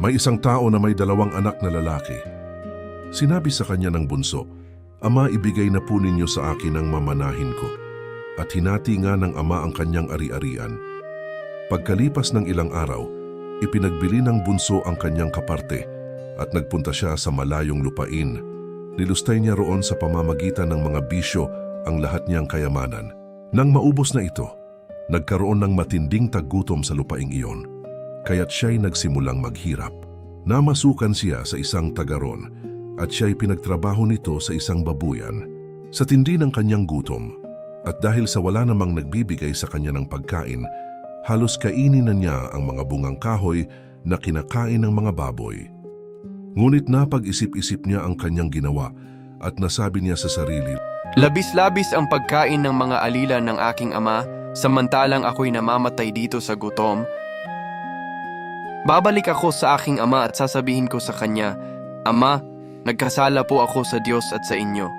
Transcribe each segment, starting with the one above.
May isang tao na may dalawang anak na lalaki. Sinabi sa kanya ng bunso, Ama, ibigay na po ninyo sa akin ang mamanahin ko. At hinati nga ng ama ang kanyang ari-arian. Pagkalipas ng ilang araw, ipinagbili ng bunso ang kanyang kaparte at nagpunta siya sa malayong lupain. Nilustay niya roon sa pamamagitan ng mga bisyo ang lahat niyang kayamanan. Nang maubos na ito, nagkaroon ng matinding taggutom sa lupaing iyon, kaya't siya'y nagsimulang maghirap. Namasukan siya sa isang tagaron at siya'y pinagtrabaho nito sa isang babuyan. Sa tindi ng kanyang gutom, at dahil sa wala namang nagbibigay sa kanya ng pagkain, halos kainin na niya ang mga bungang kahoy na kinakain ng mga baboy. Ngunit napag-isip-isip niya ang kanyang ginawa at nasabi niya sa sarili, Labis-labis ang pagkain ng mga alila ng aking ama, samantalang ako'y namamatay dito sa gutom. Babalik ako sa aking ama at sasabihin ko sa kanya, Ama, nagkasala po ako sa Diyos at sa inyo.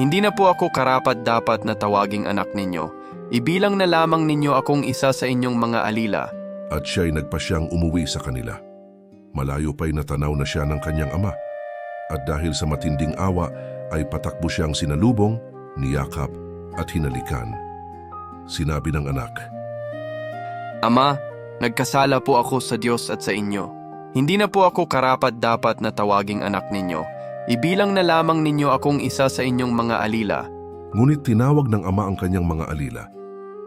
Hindi na po ako karapat dapat na tawaging anak ninyo. Ibilang na lamang ninyo akong isa sa inyong mga alila. at siya'y nagpasyang umuwi sa kanila. Malayo pa'y natanaw na siya ng kanyang ama. At dahil sa matinding awa, ay patakbo siyang sinalubong, niyakap at hinalikan. Sinabi ng anak, Ama, nagkasala po ako sa Diyos at sa inyo. Hindi na po ako karapat dapat na tawaging anak ninyo. Ibilang na lamang ninyo akong isa sa inyong mga alila. Ngunit tinawag ng ama ang kanyang mga alila.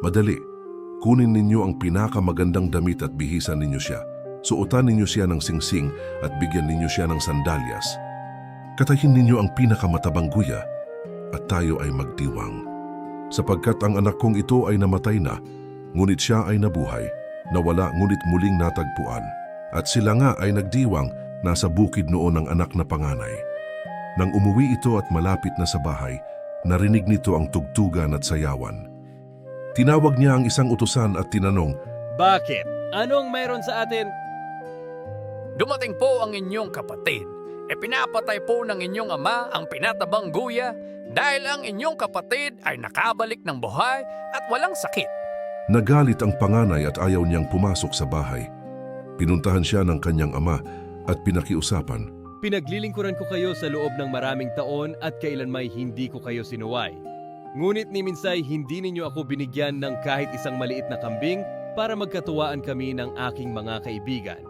Madali, kunin ninyo ang pinakamagandang damit at bihisan ninyo siya. Suotan ninyo siya ng singsing at bigyan ninyo siya ng sandalyas. Katayin ninyo ang pinakamatabang guya at tayo ay magdiwang. Sapagkat ang anak kong ito ay namatay na, ngunit siya ay nabuhay, nawala ngunit muling natagpuan. At sila nga ay nagdiwang nasa bukid noon ng anak na panganay. Nang umuwi ito at malapit na sa bahay, narinig nito ang tugtugan at sayawan. Tinawag niya ang isang utusan at tinanong, Bakit? Anong mayroon sa atin? Dumating po ang inyong kapatid. E pinapatay po ng inyong ama ang pinatabang guya dahil ang inyong kapatid ay nakabalik ng buhay at walang sakit. Nagalit ang panganay at ayaw niyang pumasok sa bahay. Pinuntahan siya ng kanyang ama at pinakiusapan. Pinaglilingkuran ko kayo sa loob ng maraming taon at kailanmay hindi ko kayo sinuway. Ngunit ni Minsay hindi ninyo ako binigyan ng kahit isang maliit na kambing para magkatuwaan kami ng aking mga kaibigan.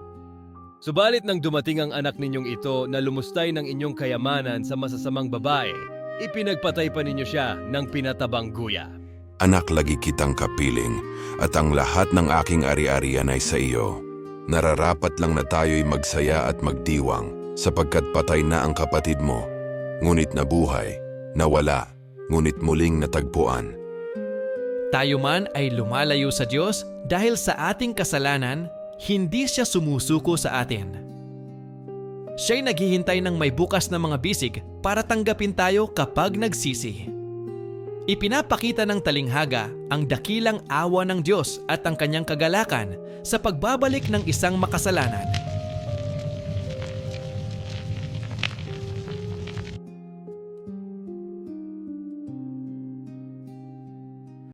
Subalit nang dumating ang anak ninyong ito na lumustay ng inyong kayamanan sa masasamang babae, ipinagpatay pa ninyo siya ng pinatabang guya. Anak lagi kitang kapiling, at ang lahat ng aking ari-arian ay sa iyo. Nararapat lang na tayo'y magsaya at magdiwang, sapagkat patay na ang kapatid mo. Ngunit nabuhay, nawala, ngunit muling natagpuan. Tayo man ay lumalayo sa Diyos dahil sa ating kasalanan, hindi siya sumusuko sa atin. Siya'y naghihintay ng may bukas na mga bisig para tanggapin tayo kapag nagsisi. Ipinapakita ng talinghaga ang dakilang awa ng Diyos at ang kanyang kagalakan sa pagbabalik ng isang makasalanan